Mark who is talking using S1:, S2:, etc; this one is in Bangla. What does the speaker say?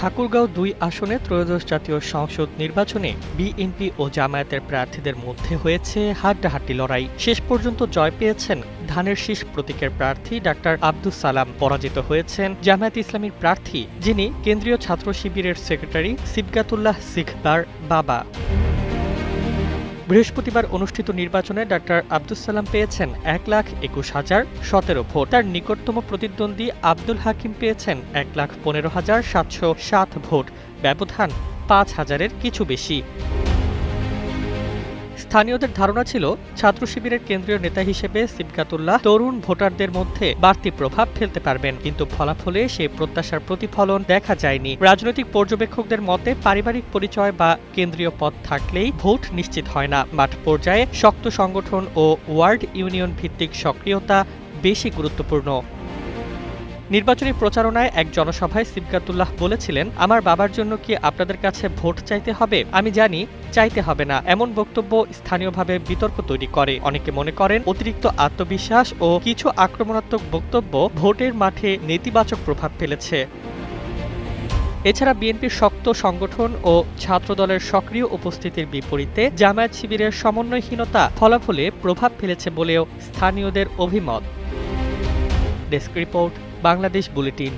S1: ঠাকুরগাঁও দুই আসনে ত্রয়োদশ জাতীয় সংসদ নির্বাচনে বিএনপি ও জামায়াতের প্রার্থীদের মধ্যে হয়েছে হাড্ডাহাড্ডি লড়াই। শেষ পর্যন্ত জয় পেয়েছেন ধানের শীষ প্রতীকের প্রার্থী ডাক্তার আব্দুল সালাম। পরাজিত হয়েছেন জামায়াত ইসলামীর প্রার্থী, যিনি কেন্দ্রীয় ছাত্র শিবিরের সেক্রেটারি সিবগাতুল্লাহ সিখবার বাবা। বৃহস্পতিবার অনুষ্ঠিত নির্বাচনে ডাক্তার আব্দুল সালাম পেয়েছেন এক লাখ একুশ হাজার সতেরো ভোট। তার নিকটতম প্রতিদ্বন্দ্বী আব্দুল হাকিম পেয়েছেন এক লাখ পনেরো হাজার সাতশো সাত ভোট। ব্যবধান পাঁচ হাজারের কিছু বেশি। স্থানীয়দের ধারণা ছিল, ছাত্র শিবিরের কেন্দ্রীয় নেতা হিসেবে সিবগাতুল্লাহ তরুণ ভোটারদের মধ্যে বাড়তি প্রভাব ফেলতে পারবেন, কিন্তু ফলাফলে সেই প্রত্যাশার প্রতিফলন দেখা যায়নি। রাজনৈতিক পর্যবেক্ষকদের মতে, পারিবারিক পরিচয় বা কেন্দ্রীয় পদ থাকলেই ভোট নিশ্চিত হয় না। মাঠ পর্যায়ে শক্ত সংগঠন ও ওয়ার্ড ইউনিয়ন ভিত্তিক সক্রিয়তা বেশি গুরুত্বপূর্ণ। নির্বাচনী প্রচারণায় এক জনসভায় সিবগাতুল্লাহ বলেছিলেন, আমার বাবার জন্য কি আপনাদের কাছে ভোট চাইতে হবে? আমি জানি চাইতে হবে না। এমন বক্তব্য স্থানীয়ভাবে বিতর্ক তৈরি করে। অনেকে মনে করেন, অতিরিক্ত আত্মবিশ্বাস ও কিছু আক্রমণাত্মক বক্তব্য ভোটের মাঠে নেতিবাচক প্রভাব ফেলেছে। এছাড়া বিএনপির শক্ত সংগঠন ও ছাত্রদলের সক্রিয় উপস্থিতির বিপরীতে জামায়াত শিবিরের সমন্বয়হীনতা ফলাফলে প্রভাব ফেলেছে বলেও স্থানীয়দের অভিমত। Desk report Bangladesh bulletin.